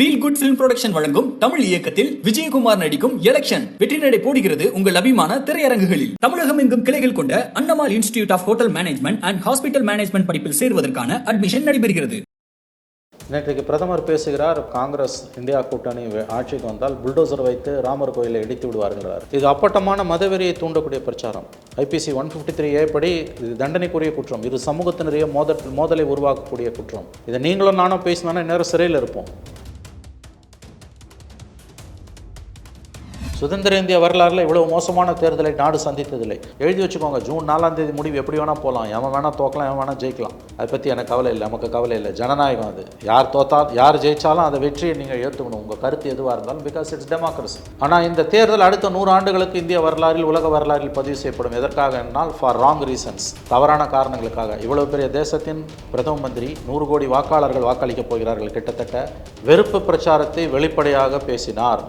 Reel good film production வழங்கும் தமிழ் இயக்கத்தில் விஜயகுமார் நடிக்கும் எலெக்ஷன் வெற்றி நடை போடுகிறது உங்கள் அபிமான திரையரங்குகளில். தமிழகம் எங்கும் கிளைகள் கொண்ட Annamal institute of hotel management and hospital management படிப்பில் சேர்வதற்கான அட்மிஷன் நடைபெறுகிறது. நேற்றைக்கு பிரதமர் பேசுகிறார் காங்கிரஸ் இந்தியா கூட்டணி ஆட்சிக்கு வந்தால் புல்டோசர் வைத்து ராமர் கோயிலை இடித்து விடுவார்கிறார் இது அப்பட்டமான மதவெறியை தூண்டக்கூடிய பிரச்சாரம். IPC one fifty three A படி இது தண்டனைக்குரிய குற்றம். இது சமூகத்தினரையே மோத மோதலை உருவாக்கக்கூடிய குற்றம். இதை நீங்களும் நானும் பேசினா நேரம் சிறையில் இருப்போம். சுதந்திர இந்திய வரலாறுல இவ்வளவு மோசமான தேர்தலை நாடு சந்தித்ததில்லை. எழுதி வச்சுக்கோங்க ஜூன் நாலாம் தேதி முடிவு எப்படி வேணால் போகலாம் எவன் வேணால் தோக்கலாம் எவன் வேணால் ஜெயிக்கலாம். அதை பற்றி எனக்கு கவலை இல்லை நமக்கு கவலை இல்லை. ஜனநாயகம் அது. யார் தோத்தா யார் ஜெயிச்சாலும் அதை வெற்றியை நீங்கள் ஏற்றுக்கணும் உங்கள் கருத்து எதுவாக இருந்தாலும் பிகாஸ் இட்ஸ் டெமோக்ரஸி ஆனால் இந்த தேர்தல் அடுத்த நூறு ஆண்டுகளுக்கு இந்திய வரலாறில் உலக வரலாறில் பதிவு செய்யப்படும். எதற்காக என்றால் ஃபார் ராங் ரீசன்ஸ் தவறான காரணங்களுக்காக. இவ்வளவு பெரிய தேசத்தின் பிரதம மந்திரி நூறு கோடி வாக்காளர்கள் வாக்களிக்கப் போகிறார்கள். கிட்டத்தட்ட வெறுப்பு பிரச்சாரத்தை வெளிப்படையாக பேசினார்.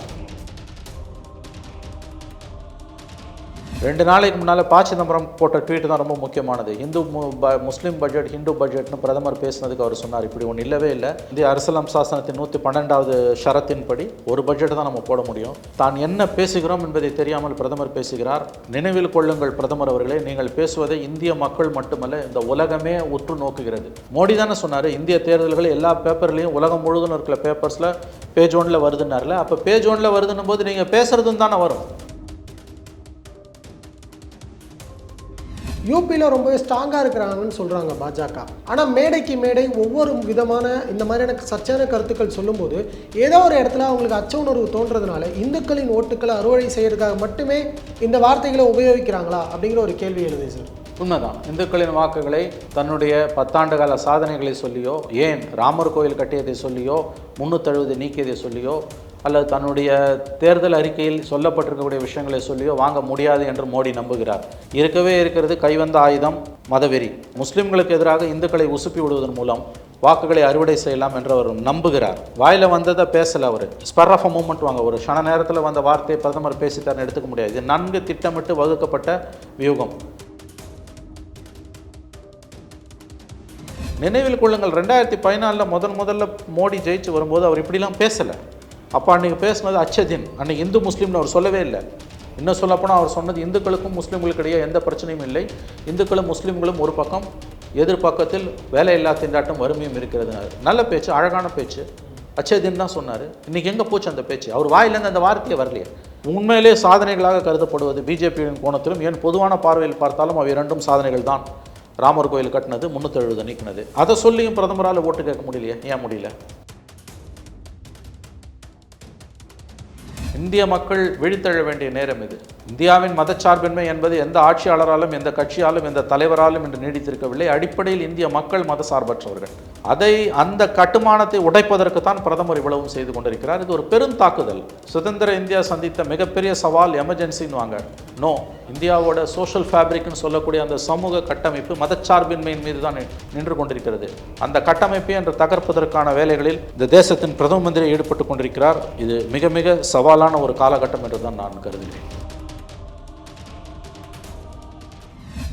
ரெண்டு நாளைக்கு முன்னால் ப சிதம்பரம் போட்ட ட்வீட் தான் ரொம்ப முக்கியமானது. இந்து மு- முஸ்லீம் பட்ஜெட் ஹிந்து பட்ஜெட்னு பிரதமர் பேசினதுக்கு அவர் சொன்னார். இப்படி ஒன்று இல்லவே இல்லை. இந்திய அரசியலம் சாசனத்தின் நூற்றி பன்னெண்டாவது ஷரத்தின்படி ஒரு பட்ஜெட் தான் நம்ம போட முடியும். தான் என்ன பேசுகிறோம் என்பதை தெரியாமல் பிரதமர் பேசுகிறார். நினைவில் கொள்ளுங்கள் பிரதமர் அவர்களே நீங்கள் பேசுவதை இந்திய மக்கள் மட்டுமல்ல இந்த உலகமே உற்று நோக்குகிறது. மோடி தானே சொன்னார் இந்திய தேர்தல்கள் எல்லா பேப்பர்லேயும் உலகம் முழுதும் இருக்கிற பேப்பர்ஸில் பேஜ் ஒன்றில் வருதுன்னார்ல அப்போ பேஜ் ஒன்றில் வருதுன்னும் போது நீங்கள் பேசுகிறதும் தானே வரும். யூபியில் ரொம்பவே ஸ்ட்ராங்காக இருக்கிறாங்கன்னு சொல்கிறாங்க பாஜக. ஆனால் மேடைக்கு மேடை ஒவ்வொரு விதமான இந்த மாதிரியான சர்ச்சையான கருத்துக்கள் சொல்லும்போது ஏதோ ஒரு இடத்துல அவங்களுக்கு அச்ச உணர்வு தோன்றதுனால இந்துக்களின் ஓட்டுக்களை அறுவடை செய்யறதுக்காக மட்டுமே இந்த வார்த்தைகளை உபயோகிக்கிறாங்களா அப்படிங்கிற ஒரு கேள்வி எழுது சார். உண்மைதான். இந்துக்களின் வாக்குகளை தன்னுடைய பத்தாண்டு கால சாதனைகளை சொல்லியோ ஏன் ராமர் கோயில் கட்டியதை சொல்லியோ முன்னூத்தழுவது நீக்கியதை சொல்லியோ அல்லது தன்னுடைய தேர்தல் அறிக்கையில் சொல்லப்பட்டிருக்கக்கூடிய விஷயங்களை சொல்லியோ வாங்க முடியாது என்று மோடி நம்புகிறார். இருக்கவே இருக்கிறது கைவந்த ஆயுதம் மதவெறி. முஸ்லிம்களுக்கு எதிராக இந்துக்களை உசுப்பி விடுவதன் மூலம் வாக்குகளை அறுவடை செய்யலாம் என்று அவர் நம்புகிறார். வாயில் வந்ததை பேசலை அவர். ஸ்பர் ஆஃப் அ மூமெண்ட் வாங்க ஒரு க்ஷண நேரத்தில் வந்த வார்த்தையை பிரதமர் பேசித்தார்னு எடுத்துக்க முடியாது. இது நன்கு திட்டமிட்டு வகுக்கப்பட்ட வியூகம். நினைவில் கொள்ளுங்கள் ரெண்டாயிரத்தி பதினாலில் முதன் முதல்ல மோடி ஜெயிச்சு வரும்போது அவர் இப்படிலாம் பேசலை. அப்போ அன்றைக்கி பேசுனது அச்சதின். அன்னைக்கு இந்து முஸ்லீம்னு அவர் சொல்லவே இல்லை. இன்னும் சொல்லப்போனால் அவர் சொன்னது இந்துக்களுக்கும் முஸ்லீம்களுக்கு இடையே எந்த பிரச்சனையும் இல்லை. இந்துக்களும் முஸ்லீம்களும் ஒரு பக்கம் எதிர்பக்கத்தில் வேலையில்லா திண்டாட்டம் வறுமையும் இருக்கிறது. நல்ல பேச்சு அழகான பேச்சு. அச்சதின் தான் சொன்னார். இன்றைக்கி எங்கே போச்சு அந்த பேச்சு? அவர் வாயிலேருந்து அந்த வார்த்தையே வரலையே. உண்மையிலே சாதனைகளாக கருதப்படுவது பிஜேபியின் கோணத்திலும் ஏன் பொதுவான பார்வையில் பார்த்தாலும் அவை இரண்டும் சாதனைகள் தான். ராமர் கோயில் கட்டினது முன்னூற்றி எழுபது நீக்கினது. அதை சொல்லியும் பிரதமரால் ஓட்டு கேட்க முடியலையே? ஏன் முடியல? இந்திய மக்கள் விழித்தெழ வேண்டிய நேரம் இது. இந்தியாவின் மதச்சார்பின்மை என்பது எந்த ஆட்சியாளராலும் எந்த கட்சியாலும் எந்த தலைவராலும் என்று நீடித்திருக்கவில்லை. அடிப்படையில் இந்திய மக்கள் மதசார்பற்றவர்கள். அதை அந்த கட்டுமானத்தை உடைப்பதற்கு தான் பிரதமர் இவ்வளவும் செய்து கொண்டிருக்கிறார். இது ஒரு பெரும் தாக்குதல். சுதந்திர இந்தியா சந்தித்த மிகப்பெரிய சவால் எமர்ஜென்சின்னு வாங்க நோ இந்தியாவோட சோஷியல் ஃபேப்ரிக்னு சொல்லக்கூடிய அந்த சமூக கட்டமைப்பு மதச்சார்பின்மையின் மீது தான் நின்று கொண்டிருக்கிறது. அந்த கட்டமைப்பை என்று தகர்ப்பதற்கான வேலைகளில் இந்த தேசத்தின் பிரதம மந்திரி ஈடுபட்டு கொண்டிருக்கிறார். இது மிக மிக சவாலான ஒரு காலகட்டம் என்று தான் நான் கருதுகிறேன்.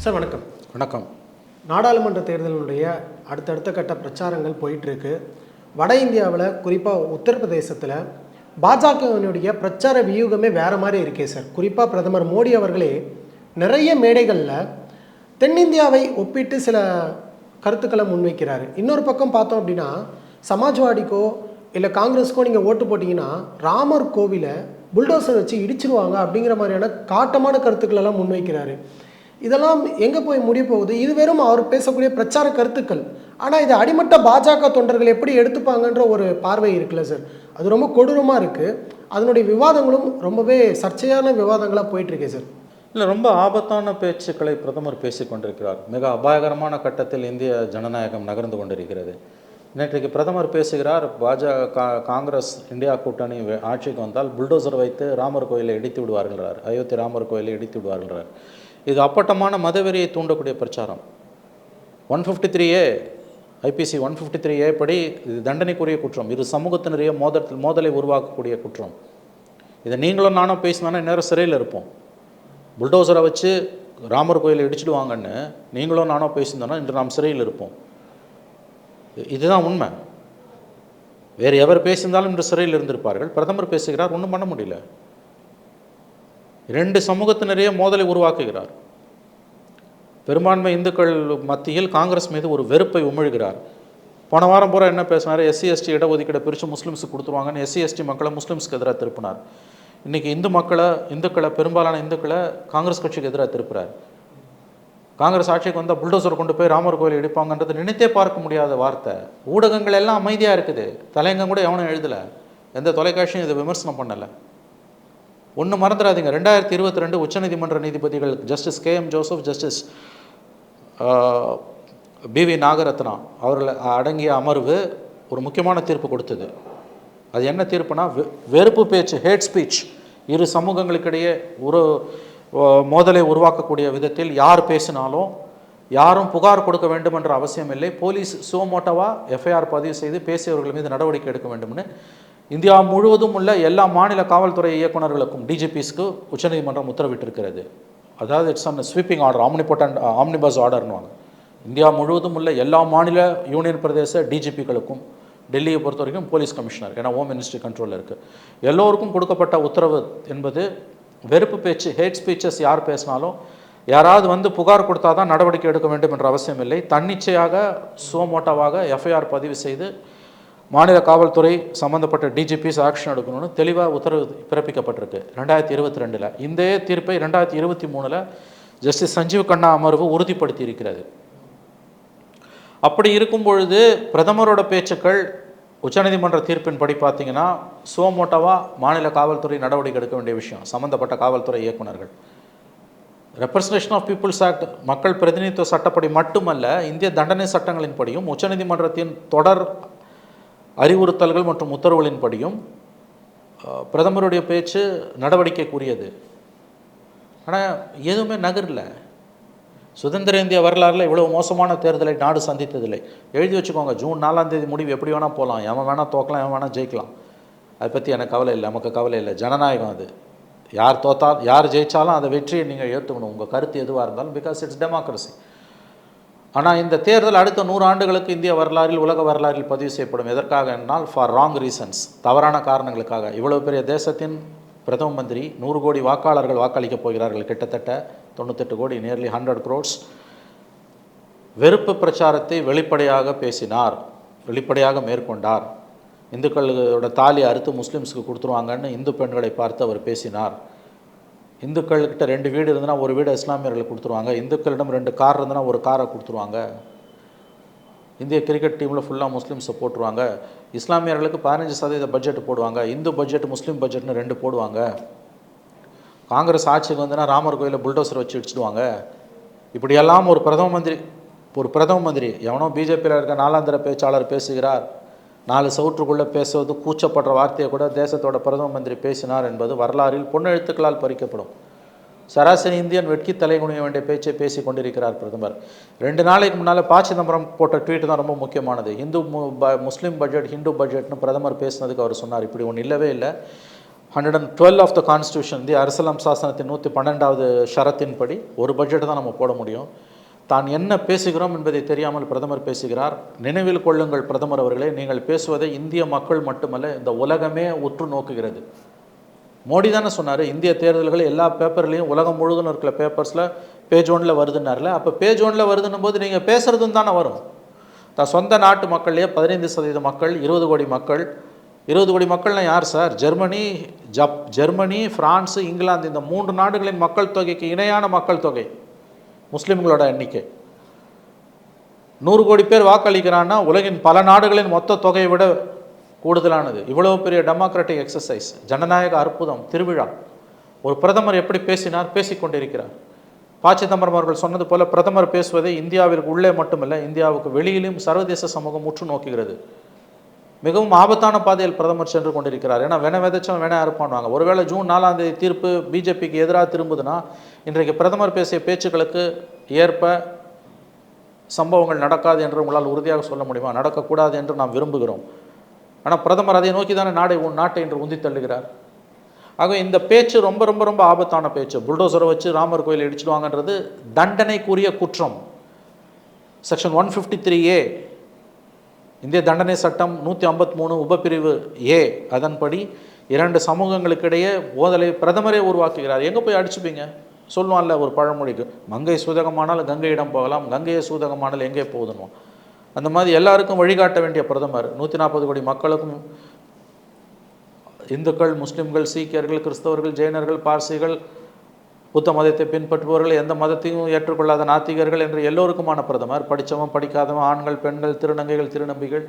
சார் வணக்கம். வணக்கம். நாடாளுமன்ற தேர்தலினுடைய அடுத்தடுத்த கட்ட பிரச்சாரங்கள் போயிட்டுருக்கு. வட இந்தியாவில் குறிப்பாக உத்தரப்பிரதேசத்தில் பாஜகவினுடைய பிரச்சார வியூகமே வேறு மாதிரி இருக்கே சார். குறிப்பாக பிரதமர் மோடி அவர்களே நிறைய மேடைகளில் தென்னிந்தியாவை ஒப்பிட்டு சில கருத்துக்களை முன்வைக்கிறாரு. இன்னொரு பக்கம் பார்த்தோம் அப்படின்னா சமாஜ்வாடிக்கோ இல்லை காங்கிரஸ்க்கோ நீங்கள் ஓட்டு போட்டிங்கன்னா ராமர் கோவிலை புல்டோசர் வச்சு இடிச்சிருவாங்க அப்படிங்கிற மாதிரியான காட்டமான கருத்துக்கள் எல்லாம் முன்வைக்கிறாரு. இதெல்லாம் எங்கே போய் முடிய போகுது? இது வெறும் அவர் பேசக்கூடிய பிரச்சார கருத்துக்கள். ஆனால் இது அடிமட்ட பாஜக தொண்டர்கள் எப்படி எடுத்துப்பாங்கன்ற ஒரு பார்வை இருக்குல்ல சார் அது ரொம்ப கொடூரமாக இருக்குது அதனுடைய விவாதங்களும் ரொம்பவே சர்ச்சையான விவாதங்களாக போயிட்டுருக்கே சார் இல்லை ரொம்ப ஆபத்தான பேச்சுக்களை பிரதமர் பேசிக்கொண்டிருக்கிறார் மிக அபாயகரமான கட்டத்தில் இந்திய ஜனநாயகம் நகர்ந்து கொண்டிருக்கிறது. நேற்றைக்கு பிரதமர் பேசுகிறார் பாஜக கா- காங்கிரஸ் இந்தியா கூட்டணி ஆட்சிக்கு வந்தால் புல்டோசர் வைத்து ராமர் கோயிலை இடித்து விடுவார்கள்ன்றார். அயோத்தி ராமர் கோயிலை இடித்து விடுவார்கள்ன்றார். இது அப்பட்டமான மதவெறியை தூண்டக்கூடிய பிரச்சாரம். One fifty three A IPC one fifty three A படி இது தண்டனைக்குரிய குற்றம். இது சமூகத்தினரையே மோதத்தில் மோதலை உருவாக்கக்கூடிய குற்றம். இதை நீங்களும் நானும் பேசினோன்னா நேரம் சிறையில் இருப்போம். புல்டோசரை வச்சு ராமர் கோயிலை இடிச்சிடுவாங்கன்னு நீங்களும் நானும் பேசியிருந்தோன்னா இன்று நாம் சிறையில் இருப்போம். இதுதான் உண்மை. வேறு எவர் பேசியிருந்தாலும் இன்று சிறையில் இருந்திருப்பார்கள். பிரதமர் பேசுகிறார் ஒன்றும் பண்ண முடியல. இரண்டு சமூகத்தினரையே மோதலை உருவாக்குகிறார். பெரும்பான்மை இந்துக்கள் மத்தியில் காங்கிரஸ் மீது ஒரு வெறுப்பை உமிழ்கிறார். போன வாரம் பூரா என்ன பேசினார்? எஸ்சி எஸ்டி இடஒதுக்கீடை பிரித்து முஸ்லீம்ஸுக்கு கொடுத்துருவாங்கன்னு எஸ்சி எஸ்டி மக்களை முஸ்லீம்ஸ்க்கு எதிராக திருப்பினார். இன்றைக்கி இந்து மக்களை இந்துக்களை பெரும்பாலான இந்துக்களை காங்கிரஸ் கட்சிக்கு எதிராக திருப்புறார். காங்கிரஸ் ஆட்சிக்கு வந்தால் புல்டோசர் கொண்டு போய் ராமர் கோயில் இடிப்பாங்கன்றது நினைத்தே பார்க்க முடியாத வார்த்தை. ஊடகங்கள் எல்லாம் அமைதியாக இருக்குது. தலையங்கம் கூட எவனும் எழுதலை. எந்த தொலைக்காட்சியும் இதை விமர்சனம் பண்ணலை. ஒன்று மறந்துடாதீங்க. ரெண்டாயிரத்தி இருபத்தி ரெண்டு உச்சநீதிமன்ற நீதிபதிகள் justice K M Joseph justice B V Nagarathna அவர்கள் அடங்கிய அமர்வு ஒரு முக்கியமான தீர்ப்பு கொடுத்தது. அது என்ன தீர்ப்புனா வெறுப்பு பேச்சு ஹேட் ஸ்பீச். இரு சமூகங்களுக்கிடையே ஒரு மோதலை உருவாக்கக்கூடிய விதத்தில் யார் பேசினாலும் யாரும் புகார் கொடுக்க வேண்டும் என்ற அவசியம் இல்லை. போலீஸ் சுவமோட்டவா எஃப்ஐஆர் பதிவு செய்து பேசியவர்கள் மீது நடவடிக்கை எடுக்க வேண்டும்னு இந்தியா முழுவதும் உள்ள எல்லா மாநில காவல்துறை இயக்குநர்களுக்கும் டிஜிபிஸ்க்கு உச்சநீதிமன்றம் உத்தரவிட்டிருக்கிறது. அதாவது இட்ஸ் அன் ஸ்வீப்பிங் ஆர்டர் ஆம்னிபோட்டன் ஆம்னிபஸ் ஆர்டர்னுவாங்க இந்தியா முழுவதும் உள்ள எல்லா மாநில யூனியன் பிரதேச டிஜிபிகளுக்கும் டெல்லியை பொறுத்த வரைக்கும் போலீஸ் கமிஷனர் ஏன்னா ஹோம் மினிஸ்ட்ரி கண்ட்ரோலில் இருக்குது எல்லோருக்கும் கொடுக்கப்பட்ட உத்தரவு என்பது வெறுப்பு பேச்சு ஹேட் ஸ்பீச்சஸ் யார் பேசினாலும் யாராவது வந்து புகார் கொடுத்தா தான் நடவடிக்கை எடுக்க வேண்டும் என்ற அவசியம் இல்லை. தன்னிச்சையாக சுவமோட்டாவாக எஃப்ஐஆர் பதிவு செய்து மாநில காவல்துறை சம்பந்தப்பட்ட டிஜிபிஸ் ஆக்ஷன் எடுக்கணும்னு தெளிவாக உத்தரவு பிறப்பிக்கப்பட்டிருக்கு. ரெண்டாயிரத்தி இருபத்தி ரெண்டில். இந்த தீர்ப்பை ரெண்டாயிரத்தி இருபத்தி மூணில் ஜஸ்டிஸ் சஞ்சீவ் கண்ணா அமர்வு உறுதிப்படுத்தி இருக்கிறது அப்படி இருக்கும் பொழுது பிரதமரோட பேச்சுக்கள் உச்சநீதிமன்ற தீர்ப்பின்படி பார்த்தீங்கன்னா சுவமோட்டோவாக மாநில காவல்துறை நடவடிக்கை எடுக்க வேண்டிய விஷயம் சம்பந்தப்பட்ட காவல்துறை இயக்குனர்கள் ரெப்ரசன்டேஷன் ஆஃப் பீப்புள்ஸ் ஆக்ட் மக்கள் பிரதிநிதித்துவ சட்டப்படி மட்டுமல்ல இந்திய தண்டனை சட்டங்களின்படியும் உச்சநீதிமன்றத்தின் தொடர் அறிவுறுத்தல்கள் மற்றும் உத்தரவுகளின்படியும் பிரதமருடைய பேச்சு நடவடிக்கைக்குரியது. ஆனால் எதுவுமே நகரில். சுதந்திர இந்திய வரலாறில் இவ்வளோ மோசமான தேர்தலை நாடு சந்தித்ததில்லை. எழுதி வச்சுக்கோங்க ஜூன் நாலாம் தேதி முடிவு எப்படி வேணால் போகலாம் எவன் வேணால் தோக்கலாம் எவன் வேணால் ஜெயிக்கலாம். அதை பற்றி எனக்கு கவலை இல்லை நமக்கு கவலை இல்லை. ஜனநாயகம் அது. யார் தோத்தால் யார் ஜெயித்தாலும் அதை வெற்றியை நீங்கள் ஏற்றுக்கணும். உங்கள் கருத்து எதுவாக இருந்தாலும் பிகாஸ் இட்ஸ் டெமோக்ரஸி ஆனால் இந்த தேர்தல் அடுத்த நூறு ஆண்டுகளுக்கு இந்திய வரலாறில் உலக வரலாறில் பதிவு செய்யப்படும். எதற்காக என்றால் ஃபார் ராங் ரீசன்ஸ் தவறான காரணங்களுக்காக. இவ்வளவு பெரிய தேசத்தின் பிரதம மந்திரி நூறு கோடி வாக்காளர்கள் வாக்களிக்கப் போகிறார்கள். கிட்டத்தட்ட தொண்ணூத்தெட்டு கோடி நியர்லி ஹண்ட்ரட் க்ரோட்ஸ் வெறுப்பு பிரச்சாரத்தை வெளிப்படையாக பேசினார். வெளிப்படையாக மேற்கொண்டார். இந்துக்களோட தாலி அறுத்து முஸ்லீம்ஸுக்கு கொடுத்துருவாங்கன்னு இந்து பெண்களை பார்த்து அவர் பேசினார். இந்துக்கள்கிட்ட ரெண்டு வீடு இருந்ததுன்னா ஒரு வீடு இஸ்லாமியர்களுக்கு கொடுத்துருவாங்க. இந்துக்களிடம் ரெண்டு கார் இருந்ததுன்னா ஒரு காரை கொடுத்துருவாங்க. இந்திய கிரிக்கெட் டீமில் ஃபுல்லாக முஸ்லீம்ஸை போட்டுருவாங்க. இஸ்லாமியர்களுக்கு பதினஞ்சு சதவீத பட்ஜெட் போடுவாங்க. இந்து பட்ஜெட் முஸ்லீம் பட்ஜெட்னு ரெண்டு போடுவாங்க. காங்கிரஸ் ஆட்சிக்கு வந்துன்னா ராமர் கோயிலில் புல்டோசர் வச்சு இடிச்சிடுவாங்க. இப்படியெல்லாம் ஒரு பிரதம மந்திரி ஒரு பிரதம மந்திரி எவனோ பிஜேபியில் இருக்க நாலாந்திர பேச்சாளர் பேசுகிறார். நாலு சவுற்றுக்குள்ளே பேசுவது கூச்சப்படுற வார்த்தையை கூட தேசத்தோட பிரதம மந்திரி பேசினார் என்பது வரலாறில் பொன்னெழுத்துக்களால் பறிக்கப்படும். சராசரி இந்தியன் வெட்கி தலை குனிய வேண்டிய பேச்சை பேசி கொண்டிருக்கிறார் பிரதமர். ரெண்டு நாளைக்கு முன்னால் ப சிதம்பரம் போட்ட ட்வீட் தான் ரொம்ப முக்கியமானது. இந்து ப- முஸ்லீம் பட்ஜெட் ஹிந்து பட்ஜெட்னு பிரதமர் பேசினதுக்கு அவர் சொன்னார். இப்படி ஒன்று இல்லவே இல்லை. Hundred and twelve of the constitution the அரசலம் சாசனத்தின் நூற்றி பன்னெண்டாவது ஷரத்தின்படி ஒரு பட்ஜெட் தான் நம்ம போட முடியும். தான் என்ன பேசுகிறோம் என்பதை தெரியாமல் பிரதமர் பேசுகிறார். நினைவில் கொள்ளுங்கள் பிரதமர் அவர்களே நீங்கள் பேசுவதை இந்திய மக்கள் மட்டுமல்ல இந்த உலகமே உற்று நோக்குகிறது. மோடி தானே சொன்னார் இந்திய தேர்தல்கள் எல்லா பேப்பர்லேயும் உலகம் முழுதும் இருக்கிற பேப்பர்ஸில் பேஜ் ஒன்றில் வருதுன்னார்ல அப்போ பேஜ் ஒன்றில் வருதுன்னும் போது நீங்கள் பேசுகிறதும் தானே வரும். தான் சொந்த நாட்டு மக்கள்லேயே பதினைந்து சதவீத மக்கள் இருபது கோடி மக்கள். இருபது கோடி மக்கள்னால் யார் சார்? ஜெர்மனி ஜப் ஜெர்மனி ஃப்ரான்ஸு இங்கிலாந்து இந்த மூன்று நாடுகளின் மக்கள் தொகைக்கு இணையான மக்கள் தொகை. முஸ்லீம்களோட எண்ணிக்கை. நூறு கோடி பேர் வாக்களிக்கிறான்னா உலகின் பல நாடுகளின் மொத்த தொகையை விட கூடுதலானது. இவ்வளோ பெரிய டெமோக்ராட்டிக் எக்ஸசைஸ் ஜனநாயக அற்புதம் திருவிழா. ஒரு பிரதமர் எப்படி பேசினார்? பேசிக்கொண்டிருக்கிறார். ப சிதம்பரம் அவர்கள் சொன்னது போல பிரதமர் பேசுவதை இந்தியாவிற்கு உள்ளே மட்டுமல்ல இந்தியாவுக்கு வெளியிலும் சர்வதேச சமூகம் உற்று நோக்குகிறது. மிகவும் ஆபத்தான பாதையில் பிரதமர் சென்று கொண்டிருக்கிறார். ஏன்னா வென விதைச்சவன் வேணா இருப்பான்வாங்க ஒருவேளை ஜூன் நாலாம் தேதி தீர்ப்பு பிஜேபிக்கு எதிராக திரும்புதுன்னா இன்றைக்கு பிரதமர் பேசிய பேச்சுக்களுக்கு ஏற்ப சம்பவங்கள் நடக்காது என்று உங்களால் உறுதியாக சொல்ல முடியுமா? நடக்கக்கூடாது என்று நாம் விரும்புகிறோம். ஆனால் பிரதமர் அதை நோக்கி தானே நாடை உன் நாட்டை என்று உந்தி தள்ளுகிறார். ஆக இந்த பேச்சு ரொம்ப ரொம்ப ரொம்ப ஆபத்தான பேச்சு. புல்டோசரை வச்சு ராமர் கோயில் இடிச்சிடுவாங்கன்றது தண்டனைக்குரிய குற்றம். Section one fifty three A இந்திய தண்டனை சட்டம் நூற்றி ஐம்பத்தி மூணு உபப்பிரிவு ஏ அதன்படி இரண்டு சமூகங்களுக்கிடையே ஓதலை பிரதமரே உருவாக்குகிறார். எங்கே போய் அடிச்சுப்பீங்க? சொல்லுவான்ல ஒரு பழமொழிக்கு மங்கை சூதகமானால் கங்கையிடம் போகலாம் கங்கையை சூதகமானால் எங்கே போகுதுன்னு அந்த மாதிரி எல்லாருக்கும் வழிகாட்ட வேண்டிய பிரதமர் நூற்றி நாற்பது கோடி மக்களுக்கும் இந்துக்கள் முஸ்லிம்கள் சீக்கியர்கள் கிறிஸ்தவர்கள் ஜெயினர்கள் பார்சிகள் புத்த மதத்தை பின்பற்றுபவர்கள் எந்த மதத்தையும் ஏற்றுக்கொள்ளாத நாத்திகர்கள் என்று எல்லோருக்குமான பிரதமர் படித்தவன் படிக்காதவன் ஆண்கள் பெண்கள் திருநங்கைகள் திருநம்பிகள்.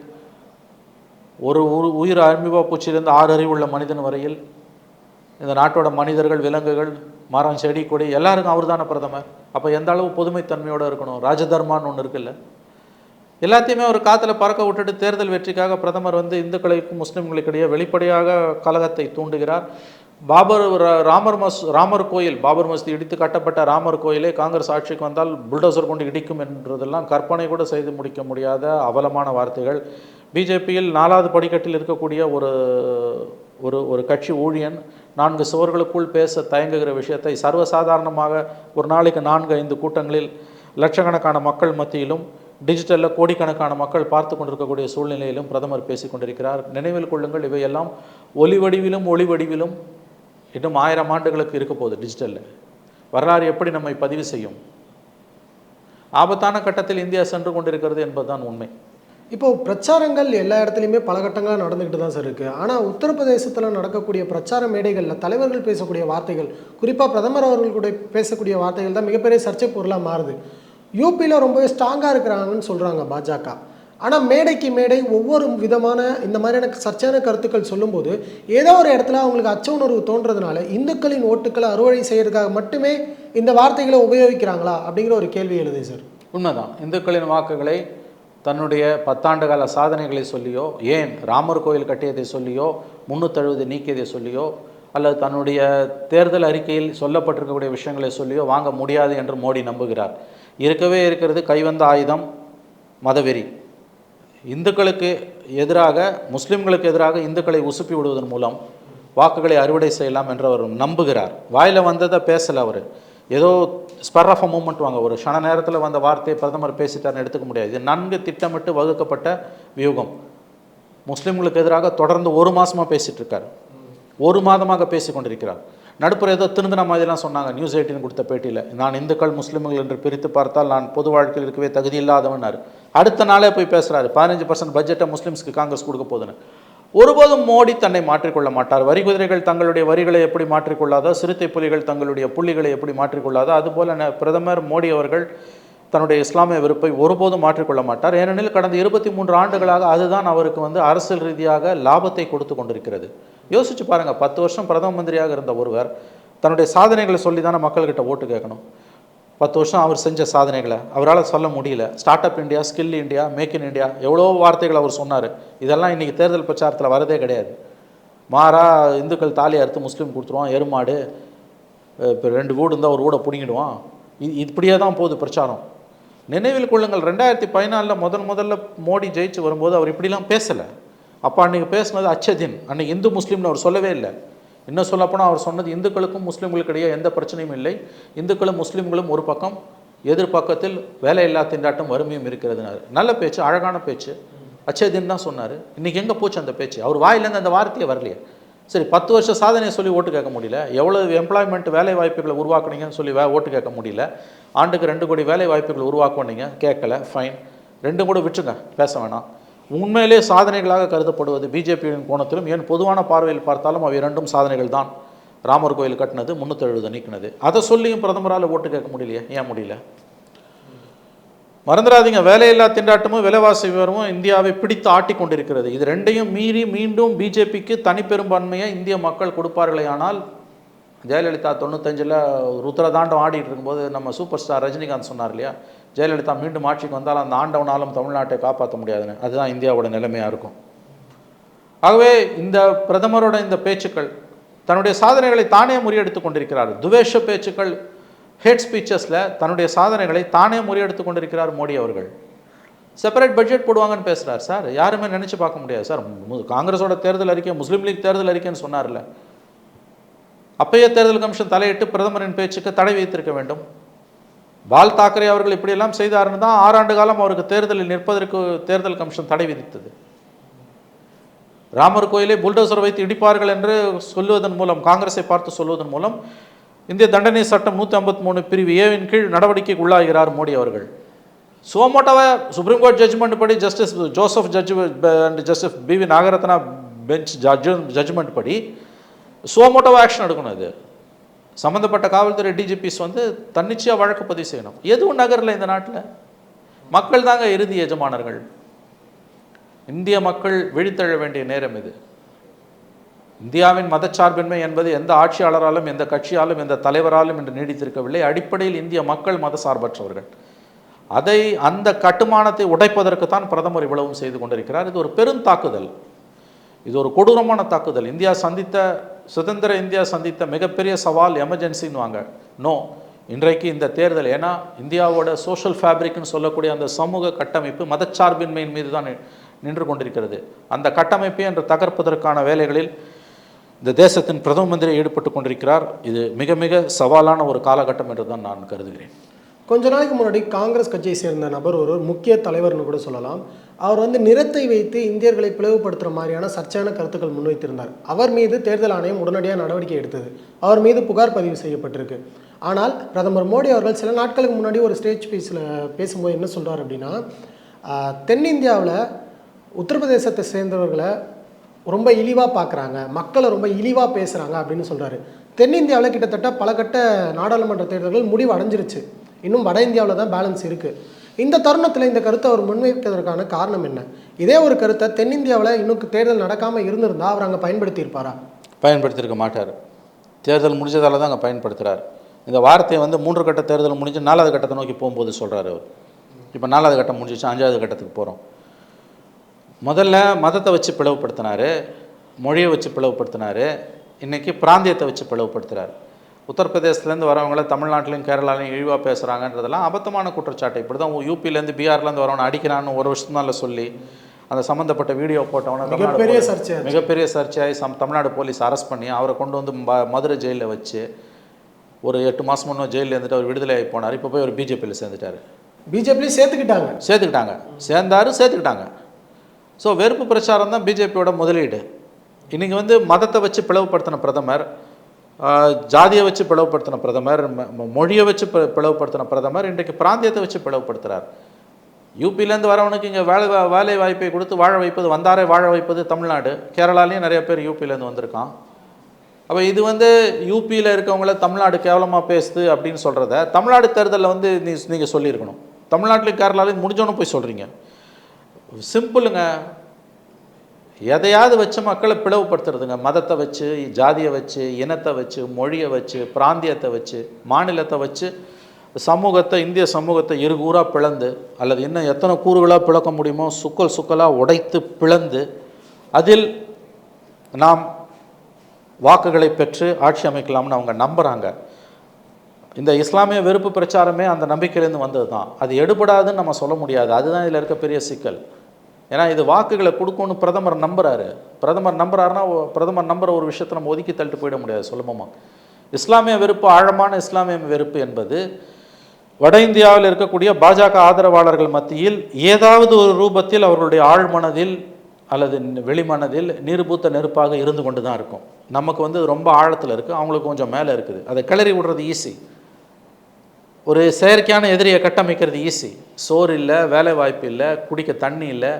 ஒரு உரு- உயிர் அமிபா பூச்சியிலிருந்து ஆறு அறிவுள்ள மனிதன் வரையில் இந்த நாட்டோட மனிதர்கள் விலங்குகள் மரம் செடி கொடி எல்லாருக்கும் அவர் தானே பிரதமர். அப்போ எந்த அளவு பொதுமைத்தன்மையோடு இருக்கணும்? ராஜதர்மான்னு ஒன்று இருக்குல்ல. எல்லாத்தையுமே ஒரு காத்தில் பறக்க விட்டுட்டு தேர்தல் வெற்றிக்காக பிரதமர் வந்து இந்துக்களுக்கும் முஸ்லீம்களுக்கிடையே வெளிப்படையாக கலகத்தை தூண்டுகிறார். பாபர் ராமர் மஸ் ராமர் கோயில் பாபர் மஸ்தி இடித்து கட்டப்பட்ட ராமர் கோயிலே காங்கிரஸ் ஆட்சிக்கு வந்தால் புல்டோசர் கொண்டு இடிக்கும் என்றதெல்லாம் கற்பனை கூட செய்து முடிக்க முடியாத அவலமான வார்த்தைகள். பிஜேபியில் நாலாவது படிக்கட்டில் இருக்கக்கூடிய ஒரு ஒரு ஒரு கட்சி ஊழியன் நான்கு சுவர்களுக்குள் பேச தயங்குகிற விஷயத்தை சர்வசாதாரணமாக ஒரு நாளைக்கு நான்கு ஐந்து கூட்டங்களில் லட்சக்கணக்கான மக்கள் மத்தியிலும் டிஜிட்டலில் கோடிக்கணக்கான மக்கள் பார்த்து கொண்டிருக்கக்கூடிய சூழ்நிலையிலும் பிரதமர் பேசிக்கொண்டிருக்கிறார் நினைவில் கொள்ளுங்கள் இவையெல்லாம் ஒலி வடிவிலும் ஒளி வடிவிலும் இன்னும் ஆயிரம் ஆண்டுகளுக்கு இருக்க போகுது டிஜிட்டலில். வரலாறு எப்படி நம்மை பதிவு செய்யும்? ஆபத்தான கட்டத்தில் இந்தியா சென்று கொண்டிருக்கிறது என்பதுதான் உண்மை. இப்போது பிரச்சாரங்கள் எல்லா இடத்துலையுமே பல கட்டங்களாக நடந்துக்கிட்டு தான் சார் இருக்குது ஆனால் உத்தரப்பிரதேசத்தில் நடக்கக்கூடிய பிரச்சார மேடைகளில் தலைவர்கள் பேசக்கூடிய வார்த்தைகள் குறிப்பாக பிரதமர் அவர்கள் கூட பேசக்கூடிய வார்த்தைகள் தான் மிகப்பெரிய சர்ச்சை பொருளாக மாறுது. யூபியில் ரொம்பவே ஸ்ட்ராங்காக இருக்கிறாங்கன்னு சொல்கிறாங்க பாஜக. ஆனால் மேடைக்கு மேடை ஒவ்வொரு விதமான இந்த மாதிரியான சர்ச்சையான கருத்துக்கள் சொல்லும்போது ஏதோ ஒரு இடத்துல அவங்களுக்கு அச்ச உணர்வு தோன்றதுனால இந்துக்களின் ஓட்டுக்களை அறுவடை செய்கிறதுக்காக மட்டுமே இந்த வார்த்தைகளை உபயோகிக்கிறாங்களா அப்படிங்கிற ஒரு கேள்வி எழுது சார். உண்மைதான். இந்துக்களின் வாக்குகளை தன்னுடைய பத்தாண்டு கால சாதனைகளை சொல்லியோ ஏன் ராமர் கோயில் கட்டியதை சொல்லியோ முன்னூத்தழுவது நீக்கியதை சொல்லியோ அல்லது தன்னுடைய தேர்தல் அறிக்கையில் சொல்லப்பட்டிருக்கக்கூடிய விஷயங்களை சொல்லியோ வாங்க முடியாது என்று மோடி நம்புகிறார். இருக்கவே இருக்கிறது கைவந்த ஆயுதம் மதவெறி. இந்துக்களுக்கு எதிராக முஸ்லிம்களுக்கு எதிராக இந்துக்களை உசுப்பி விடுவதன் மூலம் வாக்குகளை அறுவடை செய்யலாம் என்று அவர் நம்புகிறார். வாயில் வந்ததை பேசலை அவர். ஏதோ ஸ்பர் ஆஃப் அ மூமெண்ட் வாங்க. ஒரு க்ஷண நேரத்தில் வந்த வார்த்தையை பிரதமர் பேசிட்டார்னு எடுத்துக்க முடியாது. இது நன்கு திட்டமிட்டு வகுக்கப்பட்ட வியூகம். முஸ்லீம்களுக்கு எதிராக தொடர்ந்து ஒரு மாதமாக பேசிகிட்ருக்கார் இருக்கார் ஒரு மாதமாக பேசி கொண்டிருக்கிறார். நடுப்புற ஏதோ திருந்தின மாதிரிலாம் சொன்னாங்க. நியூஸ் எயிட்டின் கொடுத்த பேட்டியில். நான் இந்துக்கள் முஸ்லீம்கள் என்று பிரித்து பார்த்தால் நான் பொது வாழ்க்கையில் இருக்கவே தகுதி இல்லாதவனார் அடுத்த நாளே போய் பேசுகிறாரு பதினஞ்சு பர்சன்ட் பட்ஜெட்டை முஸ்லீம்ஸ்க்கு காங்கிரஸ் கொடுக்க போதுன்னு ஒருபோதும் மோடி தன்னை மாற்றிக்கொள்ள மாட்டார். வரி குதிரைகள் தங்களுடைய வரிகளை எப்படி மாற்றிக்கொள்ளாதோ சிறுத்தை புலிகள் தங்களுடைய புள்ளிகளை எப்படி மாற்றிக்கொள்ளாதோ அதுபோல பிரதமர் மோடி அவர்கள் தன்னுடைய இஸ்லாமிய வெறுப்பை ஒருபோதும் மாற்றிக்கொள்ள மாட்டார். ஏனெனில் கடந்த இருபத்தி மூன்று ஆண்டுகளாக அதுதான் அவருக்கு வந்து அரசியல் ரீதியாக லாபத்தை கொடுத்து கொண்டிருக்கிறது. யோசிச்சு பாருங்க பத்து வருஷம் பிரதம மந்திரியாக இருந்த ஒருவர் தன்னுடைய சாதனைகளை சொல்லி தானே மக்கள்கிட்ட ஓட்டு கேட்கணும். பத்து வருஷம் அவர் செஞ்ச சாதனைகளை அவரால் சொல்ல முடியல. Start up India skill India make in India எவ்வளோ வார்த்தைகள் அவர் சொன்னார். இதெல்லாம் இன்றைக்கி தேர்தல் பிரச்சாரத்தில் வரதே கிடையாது. மாறா இந்துக்கள் தாலி அறுத்து முஸ்லீம் கொடுத்துருவான் எருமாடு இப்போ ரெண்டு வீடு இருந்தால் ஒரு வீடை பிடுங்கிடுவான். இது இப்படியே தான் போகுது பிரச்சாரம். நினைவில் கொள்ளுங்கள் ரெண்டாயிரத்தி பதினாலில் முதல் முதல்ல மோடி ஜெயிச்சு வரும்போது அவர் இப்படிலாம் பேசலை. அப்போ அன்றைக்கி பேசுனது அச்சதின். அன்றைக்கி இந்து முஸ்லீம்னு அவர் சொல்லவே இல்லை. இன்னும் சொல்லப்போனால் அவர் சொன்னது இந்துக்களுக்கும் முஸ்லீம்களுக்கு இடையே எந்த பிரச்சனையும் இல்லை. இந்துக்களும் முஸ்லீம்களும் ஒரு பக்கம் எதிர்பக்கத்தில் வேலையில்லா திண்டாட்டம் வறுமையும் இருக்கிறதுனாரு. நல்ல பேச்சு அழகான பேச்சு. அச்சதின் தான் சொன்னார். இன்றைக்கி எங்கே போச்சு அந்த பேச்சு? அவர் வாயிலேருந்து அந்த வார்த்தையே வரலையே. சரி பத்து வருஷம் சாதனையை சொல்லி ஓட்டு கேட்க முடியல. எவ்வளவு எம்ப்ளாய்மெண்ட் வேலை வாய்ப்புகளை உருவாக்குனீங்கன்னு சொல்லி வே ஓட்டு கேட்க முடியல. ஆண்டுக்கு ரெண்டு கோடி வேலை வாய்ப்புகளை உருவாக்குனீங்க. கேட்கல. ஃபைன் ரெண்டு கூட விட்டுருங்க. பேச வேணாம். உண்மையிலே சாதனைகளாக கருதப்படுவது பிஜேபியின் கோணத்திலும் ஏன் பொதுவான பார்வையில் பார்த்தாலும் அவை இரண்டும் சாதனைகள் தான் ராமர் கோயில் கட்டினது முந்நூற்றி எழுபது நீக்கினது. அதை சொல்லியும் பிரதமரால் ஓட்டு கேட்க முடியலையே? ஏன் முடியல? மறந்துடாதீங்க. வேலையில்லா திண்டாட்டமும் விலைவாசி விவரமும் இந்தியாவை பிடித்து ஆட்டி கொண்டிருக்கிறது. இது ரெண்டையும் மீறி மீண்டும் பிஜேபிக்கு தனிப்பெரும்பான்மையை இந்திய மக்கள் கொடுப்பார்களே ஆனால் ஜெயலலிதா தொண்ணூத்தஞ்சில் ருத்ரதாண்டம் ஆடிட்டு இருக்கும்போது நம்ம சூப்பர் ஸ்டார் ரஜினிகாந்த் சொன்னார் இல்லையா? ஜெயலலிதா மீண்டும் ஆட்சிக்கு வந்தால் அந்த ஆண்டவனாலும் தமிழ்நாட்டை காப்பாற்ற முடியாதுன்னு. அதுதான் இந்தியாவோட நிலைமையாக இருக்கும். ஆகவே இந்த பிரதமரோட இந்த பேச்சுக்கள் தன்னுடைய சாதனைகளை தானே முறியடித்து கொண்டிருக்கிறார். துவேஷ பேச்சுக்கள் ஹேட் ஸ்பீச்சஸில் தன்னுடைய சாதனைகளை தானே முறியடித்து கொண்டிருக்கிறார் மோடி அவர்கள். செப்பரேட் பட்ஜெட் போடுவாங்கன்னு பேசுகிறார் சார் யாருமே நினச்சி பார்க்க முடியாது சார் மு- காங்கிரஸோட தேர்தல் அறிக்கை முஸ்லீம் லீக் தேர்தல் அறிக்கைன்னு சொன்னார்ல. அப்பைய தேர்தல் கமிஷன் தலையிட்டு பிரதமரின் பேச்சுக்கு தடை வைத்திருக்க வேண்டும். பால் தாக்கரே அவர்கள் இப்படியெல்லாம் செய்தார்னு தான் ஆறாண்டு காலம் அவருக்கு தேர்தலில் நிற்பதற்கு தேர்தல் கமிஷன் தடை விதித்தது. ராமர் கோயிலை புல்டோசர் வைத்து இடிப்பார்கள் என்று சொல்லுவதன் மூலம் காங்கிரஸை பார்த்து சொல்வதன் மூலம் இந்திய தண்டனை சட்டம் நூற்றி ஐம்பத்தி மூணு பிரிவு ஏவின் கீழ் நடவடிக்கைக்கு உள்ளாகிறார் மோடி அவர்கள். சுவமோட்டோவை சுப்ரீம் கோர்ட் ஜட்ஜ்மெண்ட் படி justice Joseph judge and justice B V Nagarathna bench judge judgment படி சுவமோட்டோவை ஆக்ஷன் எடுக்கணும் இது சம்மந்தப்பட்ட காவல்துறை டிஜிபிஸ் வந்து தன்னிச்சையாக வழக்கு பதிவு செய்யணும். எதுவும் நகரில் இந்த நாட்டில்? மக்கள் தாங்க இறுதி எஜமானர்கள். இந்திய மக்கள் விழித்தெழ வேண்டிய நேரம் இது. இந்தியாவின் மதச்சார்பின்மை என்பது எந்த ஆட்சியாளராலும் எந்த கட்சியாலும் எந்த தலைவராலும் என்று நீடித்திருக்கவில்லை. அடிப்படையில் இந்திய மக்கள் மதசார்பற்றவர்கள் அதை அந்த கட்டுமானத்தை உடைப்பதற்கு தான் பிரதமர் இவ்வளவும் செய்து கொண்டிருக்கிறார். இது ஒரு பெரும் தாக்குதல். இது ஒரு கொடூரமான தாக்குதல். இந்தியா சந்தித்த சுதந்திர இந்தியா சந்தித்த மிகப்பெரிய சவால் எமர்ஜென்சின்னு வாங்க நோ இன்றைக்கு இந்த தேர்தல் ஏன்னா இந்தியாவோட சோஷியல் ஃபேப்ரிக்னு சொல்லக்கூடிய அந்த சமூக கட்டமைப்பு மதச்சார்பின்மையின் மீது தான் நின்று கொண்டிருக்கிறது. அந்த கட்டமைப்பை என்று தகர்ப்பதற்கான வேலைகளில் இந்த தேசத்தின் பிரதம மந்திரி ஈடுபட்டு கொண்டிருக்கிறார். இது மிக மிக சவாலான ஒரு காலகட்டம் என்று தான் நான் கருதுகிறேன். கொஞ்ச நாளைக்கு முன்னாடி காங்கிரஸ் கட்சியை சேர்ந்த நபர் ஒரு முக்கிய தலைவர்னு கூட சொல்லலாம். அவர் வந்து நிறத்தை வைத்து இந்தியர்களை பிளவுபடுத்துகிற மாதிரியான சர்ச்சையான கருத்துக்கள் முன்வைத்திருந்தார். அவர் மீது தேர்தல் ஆணையம் உடனடியாக நடவடிக்கை எடுத்தது. அவர் மீது புகார் பதிவு செய்யப்பட்டிருக்கு. ஆனால் பிரதமர் மோடி அவர்கள் சில நாட்களுக்கு முன்னாடி ஒரு ஸ்டேஜ் பீஸில் பேசும்போது என்ன சொல்கிறார் அப்படின்னா தென்னிந்தியாவில் உத்தரப்பிரதேசத்தை சேர்ந்தவர்களை ரொம்ப இழிவாக பார்க்குறாங்க மக்களை ரொம்ப இழிவாக பேசுகிறாங்க அப்படின்னு சொல்கிறாரு தென்னிந்தியாவில் கிட்டத்தட்ட பல கட்ட நாடாளுமன்ற தேர்தல்கள் முடிவு அடைஞ்சிருச்சு. இன்னும் வட இந்தியாவில் தான் பேலன்ஸ் இருக்குது இந்த தருணத்தில் இந்த கருத்தை அவர் முன்வைப்பதற்கான காரணம் என்ன? இதே ஒரு கருத்தை தென்னிந்தியாவில் இன்னும் தேர்தல் நடக்காமல் இருந்திருந்தால் அவர் அங்கே பயன்படுத்தியிருப்பாரா? பயன்படுத்தியிருக்க மாட்டார். தேர்தல் முடிஞ்சதால தான் அங்கே பயன்படுத்துகிறார் இந்த வார்த்தையை வந்து மூன்று கட்ட தேர்தல் முடிஞ்சு நாலாவது கட்டத்தை நோக்கி போகும்போது சொல்கிறார் அவர். இப்போ நாலாவது கட்டம் முடிஞ்சிச்சு அஞ்சாவது கட்டத்துக்கு போகிறோம் முதல்ல மதத்தை வச்சு பிளவுபடுத்தினாரு மொழியை வச்சு பிளவுபடுத்தினார் இன்றைக்கி பிராந்தியத்தை வச்சு பிளவுபடுத்துகிறார் உத்தரப்பிரதேசத்துலேருந்து வரவங்கள தமிழ்நாட்டிலையும் கேரளாலையும் இழிவாக பேசுகிறாங்கன்றதெல்லாம் அபத்தமான குற்றச்சாட்டு. இப்படி தான் யூபிலேருந்து பீகார்லேருந்து வரவனை அடிக்கிறான்னு ஒரு வருஷத்துனால சொல்லி அந்த சம்மந்தப்பட்ட வீடியோ போட்டவன மிகப்பெரிய சர்ச்சை மிகப்பெரிய சர்ச்சையாகி சம் தமிழ்நாடு போலீஸ் அரெஸ்ட் பண்ணி அவரை கொண்டு வந்து மதுரை ஜெயிலில் வச்சு ஒரு எட்டு மாதம் முன்னே ஜெயிலில் இருந்துட்டு அவர் விடுதலை ஆகி போனார். இப்போ போய் ஒரு பிஜேபியில் சேர்ந்துட்டார். பிஜேபிலையும் சேர்த்துக்கிட்டாங்க. சேர்த்துக்கிட்டாங்க. சேர்ந்தாரு சேர்த்துக்கிட்டாங்க. ஸோ வெறுப்பு பிரச்சாரம் தான் பிஜேபியோட முதலீடு. இன்றைக்கி வந்து மதத்தை வச்சு பிளவுபடுத்தின பிரதமர் ஜாதியை வச்சு பிளவுபடுத்தின பிரதமர் ம- ம- மொழியை வச்சு பி- பிளவுபடுத்தின பிரதமர் இன்றைக்கு பிராந்தியத்தை வச்சு பிளவுபடுத்துகிறார் யூபிலேருந்து வரவனுக்கு இங்கே வேலை வேலை வாய்ப்பை கொடுத்து வாழ வைப்பது வந்தாரே வாழ வைப்பது தமிழ்நாடு. கேரளாலேயும் நிறைய பேர் யூபிலேருந்து வந்திருக்கான். அப்போ இது வந்து யூபியில் இருக்கவங்கள தமிழ்நாடு கேவலமாக பேசுது அப்படின்னு சொல்கிறத தமிழ்நாடு தேர்தலில் வந்து நீ நீங்கள் சொல்லியிருக்கணும். தமிழ்நாட்டில் கேரளாலையும் முடிஞ்சோன்னு போய் சொல்கிறீங்க சிம்பிளுங்க. எதையாவது வச்சு மக்களை பிளவுபடுத்துறதுங்க. மதத்தை வச்சு ஜாதியை வச்சு இனத்தை வச்சு மொழியை வச்சு பிராந்தியத்தை வச்சு மாநிலத்தை வச்சு சமூகத்தை இந்திய சமூகத்தை இரு கூறாக பிளந்து அல்லது இன்னும் எத்தனை கூறுகளாக பிளக்க முடியுமோ சுக்கல் சுக்கலாக உடைத்து பிளந்து அதில் நாம் வாக்குகளை பெற்று ஆட்சி அமைக்கலாம்னு அவங்க நம்புகிறாங்க இந்த இஸ்லாமிய வெறுப்பு பிரச்சாரமே அந்த நம்பிக்கையிலேருந்து வந்தது தான் அது எடுபடாதுன்னு நம்ம சொல்ல முடியாது. அதுதான் இதில் இருக்க பெரிய சிக்கல். ஏன்னா இது வாக்குகளை கொடுக்கும்னு பிரதமர் நம்புறாரு. பிரதமர் நம்புறாருன்னா பிரதமர் நம்புற ஒரு விஷயத்தை நம்ம ஒதுக்கி தள்ளிட்டு போயிட முடியாது சுலபமாக இஸ்லாமிய வெறுப்பு ஆழமான இஸ்லாமிய வெறுப்பு என்பது வட இந்தியாவில் இருக்கக்கூடிய பாஜக ஆதரவாளர்கள் மத்தியில் ஏதாவது ஒரு ரூபத்தில் அவர்களுடைய ஆழ்மனதில் அல்லது வெளிமனதில் நீர்பூத்த நெருப்பாக இருந்து கொண்டு தான் இருக்கும். நமக்கு வந்து ரொம்ப ஆழத்தில் இருக்குது அவங்களுக்கு கொஞ்சம் மேலே இருக்குது. அதை கிளறி விடுறது ஈஸி ஒரு செயற்கையான எதிரியை கட்டமைக்கிறது ஈஸி சோறு இல்லை வேலை வாய்ப்பு இல்லை குடிக்க தண்ணி இல்லை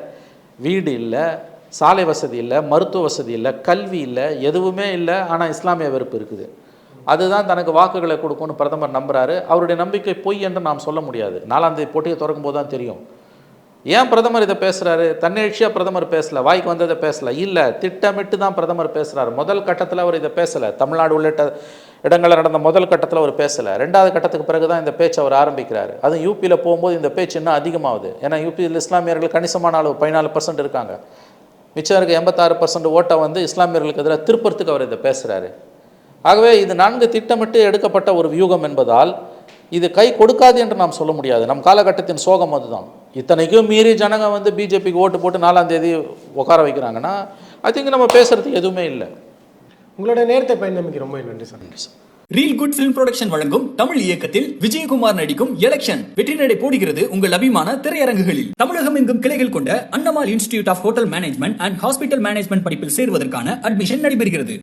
வீடு இல்லை சாலை வசதி இல்லை மருத்துவ வசதி இல்லை கல்வி இல்லை எதுவுமே இல்லை ஆனால் இஸ்லாமிய வெறுப்பு இருக்குது. அதுதான் தனக்கு வாக்குகளை கொடுக்கும்னு பிரதமர் நம்புகிறாரு அவருடைய நம்பிக்கை பொய் என்று நாம் சொல்ல முடியாது. நாலாந்தேதி போட்டியை திறக்கும் போது தான் தெரியும். ஏன் பிரதமர் இதை பேசுகிறாரு தன்னெழுச்சியாக பிரதமர் பேசலை வாய்க்கு வந்ததை பேசலை. இல்லை திட்டமிட்டு தான் பிரதமர் பேசுகிறார் முதல் கட்டத்தில் அவர் இதை பேசலை. தமிழ்நாடு உள்ளிட்ட இடங்களில் நடந்த முதல் கட்டத்தில் அவர் பேசலை. ரெண்டாவது கட்டத்துக்கு பிறகு தான் இந்த பேச்சு அவர் ஆரம்பிக்கிறார். அதுவும் யூபியில் போகும்போது இந்த பேச்சு இன்னும் அதிகமாகுது. ஏன்னா யூபியில் இஸ்லாமியர்கள் கணிசமான அளவு பதினாலு பர்சன்ட் இருக்காங்க. மிச்சம் இருக்க எண்பத்தாறு பர்சன்ட் ஓட்டை வந்து இஸ்லாமியர்களுக்கு எதிராக திருப்பறத்துக்கு அவர் இதை பேசுகிறாரு ஆகவே இது நன்கு திட்டமிட்டு எடுக்கப்பட்ட ஒரு வியூகம் என்பதால் இது கை கொடுக்காது என்று நாம் சொல்ல முடியாது. நம் காலகட்டத்தின் சோகம் அதுதான். இத்தனைக்கும் மீறி ஜனங்க வந்து பிஜேபிக்கு ஓட்டு போட்டு நாலாம் தேதி உட்கார வைக்கிறாங்கன்னா ஐ திங்க் நம்ம பேசுறதுக்கு எதுவுமே இல்லை. உங்களோட நேரத்தை பயந்தமைக்கு ரொம்ப நன்றி சார். நன்றி sir. Reel good film production வழங்கும் தமிழ் இயக்கத்தில் விஜயகுமார் நடிக்கும் எலெக்ஷன் வெற்றி நடை போடுகிறது உங்கள் அபிமான திரையரங்குகளில். தமிழகம் எங்கும் கிளைகள் கொண்ட Annamal institute of hotel management and hospital management படிப்பில் சேருவதற்கான அட்மிஷன் நடைபெறுகிறது.